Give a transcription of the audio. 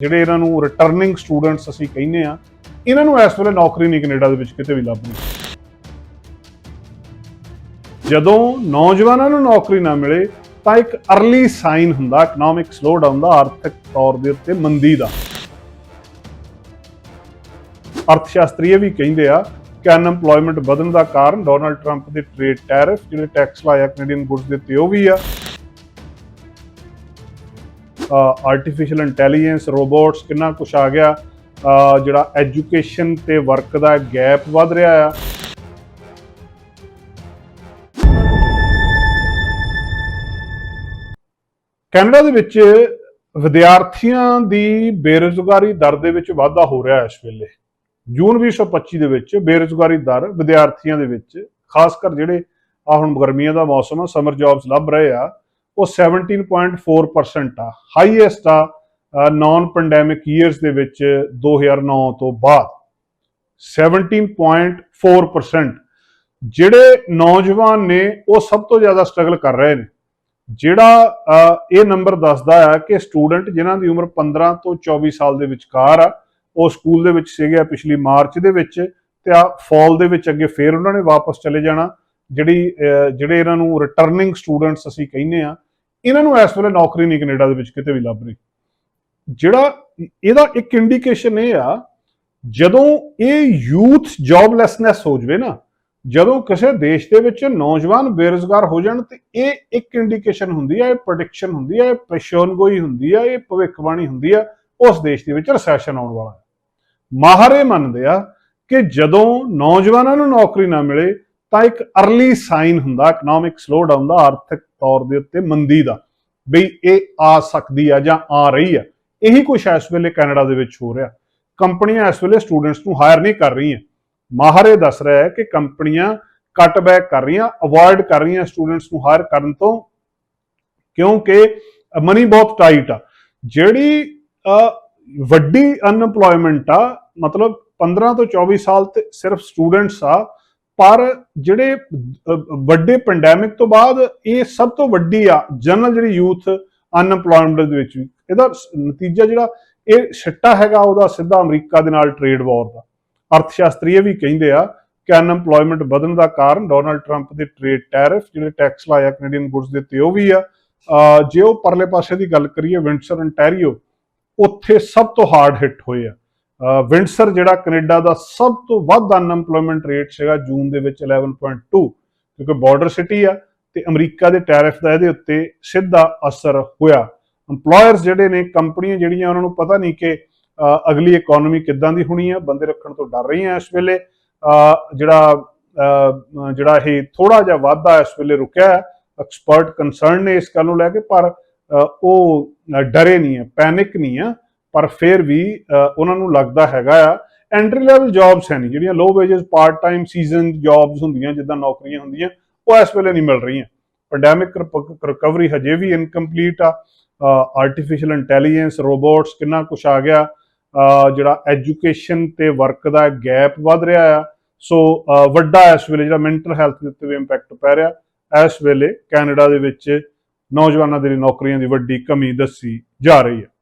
ਜਿਹੜੇ ਇਹਨਾਂ ਨੂੰ ਰਿਟਰਨਿੰਗ ਸਟੂਡੈਂਟਸ ਅਸੀਂ ਕਹਿੰਦੇ ਆ ਇਹਨਾਂ ਨੂੰ ਇਸ ਵੇਲੇ ਨੌਕਰੀ ਨਹੀਂ ਕੈਨੇਡਾ ਦੇ ਵਿੱਚ ਕਿਤੇ ਵੀ ਲੱਭਣੀ ਜਦੋਂ ਨੌਜਵਾਨਾਂ ਨੂੰ ਨੌਕਰੀ ਨਾ ਮਿਲੇ, ਤਾਂ ਇੱਕ ਅਰਲੀ ਸਾਈਨ ਹੁੰਦਾ ਇਕਨੋਮਿਕ ਸਲੋਡਾਊਨ ਦਾ, ਆਰਥਿਕ ਤੌਰ ਦੇ ਉੱਤੇ ਮੰਦੀ ਦਾ। ਅਰਥ ਸ਼ਾਸਤਰੀ ਇਹ ਵੀ ਕਹਿੰਦੇ ਆ ਕਿ ਅਨਐਮਪਲੋਇਮੈਂਟ ਵਧਣ ਦਾ ਕਾਰਨ ਡੋਨਲਡ ਟਰੰਪ ਦੇ ਟ੍ਰੇਡ ਟੈਰਿਫ ਜਿਹੜੇ ਟੈਕਸ ਲਾਇਆ ਕੈਨੇਡੀਅਨ ਗੁੱਡਸ ਦੇ ਉੱਤੇ ਉਹ ਵੀ ਆ। ਆਰਟੀਫੀਸ਼ੀਅਲ ਇੰਟੈਲੀਜੈਂਸ ਰੋਬੋਟਸ ਕਿੰਨਾ ਕੁਝ ਆ ਗਿਆ। ਜਿਹੜਾ ਐਜੂਕੇਸ਼ਨ ਤੇ ਵਰਕ ਦਾ ਗੈਪ ਵੱਧ ਰਿਹਾ ਆ। ਕੈਨੇਡਾ ਦੇ ਵਿੱਚ ਵਿਦਿਆਰਥੀਆਂ ਦੀ ਬੇਰੁਜ਼ਗਾਰੀ ਦਰ ਦੇ ਵਿੱਚ ਵਾਧਾ ਹੋ ਰਿਹਾ ਹੈ ਇਸ ਵੇਲੇ। ਜੂਨ 2025 ਦੇ ਵਿੱਚ ਬੇਰੁਜ਼ਗਾਰੀ ਦਰ ਵਿਦਿਆਰਥੀਆਂ ਦੇ ਵਿੱਚ, ਖਾਸ ਕਰ ਜਿਹੜੇ ਆ ਹੁਣ ਗਰਮੀਆਂ ਦਾ ਮੌਸਮ ਆ ਸਮਰ ਜੌਬਸ ਲੱਭ ਰਹੇ ਆ। ਉਹ 17.4% ਆ ਹਾਈਐਸਟ ਆ ਨਾਨ ਪੈਂਡੈਮਿਕ ਈਅਰਸ ਦੇ ਵਿੱਚ 2009 ਤੋਂ ਬਾਅਦ। 17.4% ਜਿਹੜੇ ਨੌਜਵਾਨ ਨੇ, ਉਹ ਸਭ ਤੋਂ ਜ਼ਿਆਦਾ ਸਟਰਗਲ ਕਰ ਰਹੇ ਨੇ। ਜਿਹੜਾ ਇਹ ਨੰਬਰ ਦੱਸਦਾ ਆ ਕਿ ਸਟੂਡੈਂਟ ਜਿਨ੍ਹਾਂ ਦੀ ਉਮਰ 15 ਤੋਂ 24 ਸਾਲ ਦੇ ਵਿਚਕਾਰ ਆ, ਉਹ ਸਕੂਲ ਦੇ ਵਿੱਚ ਸੀਗੇ ਪਿਛਲੀ ਮਾਰਚ ਦੇ ਵਿੱਚ ਤੇ ਆ ਫਾਲ ਦੇ ਵਿੱਚ ਅੱਗੇ ਫੇਰ ਉਹਨਾਂ ਨੇ ਵਾਪਸ ਚਲੇ ਜਾਣਾ। ਜਿਹੜੀ ਜਿਹੜੇ ਇਹਨਾਂ ਨੂੰ ਰਿਟਰਨਿੰਗ ਸਟੂਡੈਂਟਸ ਅਸੀਂ ਕਹਿੰਦੇ ਆ ਇਹਨਾਂ ਨੂੰ ਇਸ ਵੇਲੇ ਨੌਕਰੀ ਨਹੀਂ ਕੈਨੇਡਾ ਦੇ ਵਿੱਚ ਕਿਤੇ ਵੀ ਲੱਭ ਰਹੀ। ਜਿਹੜਾ ਇਹਦਾ ਇੱਕ ਇੰਡੀਕੇਸ਼ਨ ਇਹ ਆ, ਜਦੋਂ ਇਹ ਯੂਥ ਜੌਬਲੈਸਨੈਸ ਹੋ ਜਵੇ ਨਾ, ਜਦੋਂ ਕਿਸੇ ਦੇਸ਼ ਦੇ ਵਿੱਚ ਨੌਜਵਾਨ ਬੇਰੁਜ਼ਗਾਰ ਹੋ ਜਾਣ, ਤੇ ਇਹ ਇੱਕ ਇੰਡੀਕੇਸ਼ਨ ਹੁੰਦੀ ਹੈ ਇਹ ਪ੍ਰੈਡਿਕਸ਼ਨ ਹੁੰਦੀ ਹੈ ਇਹ ਪੇਸ਼ਨਗੋਈ ਹੁੰਦੀ ਹੈ ਇਹ ਭਵਿੱਖਬਾਣੀ ਹੁੰਦੀ ਹੈ ਉਸ ਦੇਸ਼ ਦੇ ਵਿੱਚ ਰੈਸੈਸ਼ਨ ਆਉਣ ਵਾਲਾ ਹੈ। ਮਾਹਰ ਇਹ ਮੰਨਦੇ ਆ ਕਿ ਜਦੋਂ ਨੌਜਵਾਨਾਂ ਨੂੰ ਨੌਕਰੀ ਨਾ ਮਿਲੇ ਤਾਂ ਇੱਕ ਅਰਲੀ ਸਾਈਨ ਹੁੰਦਾ ਇਕਨੋਮਿਕ ਸਲੋਡਾਊਨ ਦਾ ਆਰਥਿਕ ਤੌਰ ਦੇ ਉੱਤੇ ਮੰਦੀ ਦਾ ਵੀ ਇਹ ਆ ਸਕਦੀ ਆ ਜਾਂ ਆ ਰਹੀ ਆ। ਇਹੀ ਕੁਝ ਇਸ ਵੇਲੇ ਕੈਨੇਡਾ ਦੇ ਵਿੱਚ ਹੋ ਰਿਹਾ। ਕੰਪਨੀਆਂ ਇਸ ਵੇਲੇ ਸਟੂਡੈਂਟਸ ਨੂੰ ਹਾਇਰ ਨਹੀਂ ਕਰ ਰਹੀਆਂ। ਮਾਹਰ ਇਹ ਦੱਸ ਰਿਹਾ ਹੈ ਕਿ ਕੰਪਨੀਆਂ ਕੱਟਬੈਕ ਕਰ ਰਹੀਆਂ ਅਵੋਇਡ ਕਰ ਰਹੀਆਂ ਸਟੂਡੈਂਟਸ ਨੂੰ ਹਾਇਰ ਕਰਨ ਤੋਂ, ਕਿਉਂਕਿ ਮਨੀ ਬਹੁਤ ਟਾਈਟ ਆ। ਜਿਹੜੀ ਵੱਡੀ ਅਨਪਲੋਇਮੈਂਟ ਆ, ਮਤਲਬ 15 ਤੋਂ 24 ਸਾਲ ਤੇ ਸਿਰਫ ਸਟੂਡੈਂਟਸ ਆ ਪਰ ਜਿਹੜੇ ਵੱਡੇ ਪੈਂਡੈਮਿਕ ਤੋਂ ਬਾਅਦ ਇਹ ਸਭ ਤੋਂ ਵੱਡੀ ਆ ਜਨਰਲ ਜਿਹੜੀ ਯੂਥ ਅਨਪਲੋਇਮੈਂਟ ਦੇ ਵਿੱਚ ਵੀ, ਇਹਦਾ ਨਤੀਜਾ ਜਿਹੜਾ, ਇਹ ਸਿੱਟਾ ਹੈਗਾ ਉਹਦਾ ਸਿੱਧਾ ਅਮਰੀਕਾ ਦੇ ਨਾਲ ਟ੍ਰੇਡ ਵਾਰ ਦਾ। ਅਰਥ ਸ਼ਾਸਤਰੀ ਇਹ ਵੀ ਕਹਿੰਦੇ ਆ ਕਿ ਅਨਐਮਪਲੋਇਮੈਂਟ ਵਧਣ ਦਾ ਕਾਰਨ ਡੋਨਲਡ ਟਰੰਪ ਦੇ ਟ੍ਰੇਡ ਟੈਰਿਫ ਜਿਹੜੇ ਟੈਕਸ ਲਾਇਆ ਕੈਨੇਡੀਅਨ ਗੁੱਡਸ ਦੇ ਉੱਤੇ ਉਹ ਵੀ ਆ। ਜੇ ਉਹ ਪਰਲੇ ਪਾਸੇ ਦੀ ਗੱਲ ਕਰੀਏ ਵਿੰਡਸਰ ontario, ਉੱਥੇ ਸਭ ਤੋਂ ਹਾਰਡ ਹਿੱਟ ਹੋਏ ਆ। ਵਿੰਡਸਰ ਜਿਹੜਾ ਕੈਨੇਡਾ ਦਾ ਸਭ ਤੋਂ ਵੱਧ ਅਨਐਮਪਲੋਇਮੈਂਟ ਰੇਟ ਸੀਗਾ ਜੂਨ ਦੇ ਵਿੱਚ 11.2 ਕਿਉਂਕਿ ਬਾਰਡਰ ਸਿਟੀ ਆ ਤੇ ਅਮਰੀਕਾ ਦੇ ਟੈਰਿਫ ਦਾ ਇਹਦੇ ਉੱਤੇ ਸਿੱਧਾ ਅਸਰ ਹੋਇਆ। EMPLOYERS ਜਿਹੜੇ ਨੇ, ਕੰਪਨੀਆਂ ਜਿਹੜੀਆਂ, ਉਹਨਾਂ ਨੂੰ ਪਤਾ ਨਹੀਂ ਕਿ ਅਗਲੀ ਇਕਨੋਮੀ ਕਿੱਦਾਂ ਦੀ ਹੋਣੀ ਆ। ਬੰਦੇ ਰੱਖਣ ਤੋਂ ਡਰ ਰਹੀਆਂ ਇਸ ਵੇਲੇ। ਜਿਹੜਾ ਜਿਹੜਾ ਇਹ ਥੋੜਾ ਜਿਹਾ ਵਾਧਾ ਇਸ ਵੇਲੇ ਰੁਕਿਆ ਐਕਸਪਰਟ ਕੰਸਰਨ ਨੇ ਇਸ ਗੱਲ ਨੂੰ ਲੈ ਕੇ, ਪਰ ਉਹ ਡਰੇ ਨਹੀਂ ਹੈ ਪੈਨਿਕ ਨਹੀਂ ਆ। ਪਰ ਫਿਰ ਵੀ ਉਹਨਾਂ ਨੂੰ ਲੱਗਦਾ ਹੈਗਾ ਆ ਐਂਟਰੀ ਲੈਵਲ ਜੌਬਸ ਹੈ ਨਹੀਂ, ਜਿਹੜੀਆਂ low wages part time season jobs ਹੁੰਦੀਆਂ, ਜਿੱਦਾਂ ਨੌਕਰੀਆਂ ਹੁੰਦੀਆਂ, ਉਹ ਇਸ ਵੇਲੇ ਨਹੀਂ ਮਿਲ ਰਹੀਆਂ। ਪੈਂਡੈਮਿਕ ਰਿਕਵਰੀ ਹਜੇ ਵੀ ਇਨਕੰਪਲੀਟ ਆ। ਆਰਟੀਫੀਸ਼ੀਅਲ ਇੰਟੈਲੀਜੈਂਸ ਰੋਬੋਟਸ ਕਿੰਨਾ ਕੁਝ ਆ ਗਿਆ। ਜਿਹੜਾ ਐਜੂਕੇਸ਼ਨ ਤੇ ਵਰਕ ਦਾ ਗੈਪ ਵੱਧ ਰਿਹਾ ਆ। ਸੋ ਵੱਡਾ ਇਸ ਵੇਲੇ ਜਿਹੜਾ ਮੈਂਟਲ ਹੈਲਥ ਦੇ ਉੱਤੇ ਵੀ ਇੰਪੈਕਟ ਪੈ ਰਿਹਾ। ਇਸ ਵੇਲੇ ਕੈਨੇਡਾ ਦੇ ਵਿੱਚ ਨੌਜਵਾਨਾਂ ਦੇ ਲਈ ਨੌਕਰੀਆਂ ਦੀ ਵੱਡੀ ਕਮੀ ਦੱਸੀ ਜਾ ਰਹੀ ਹੈ।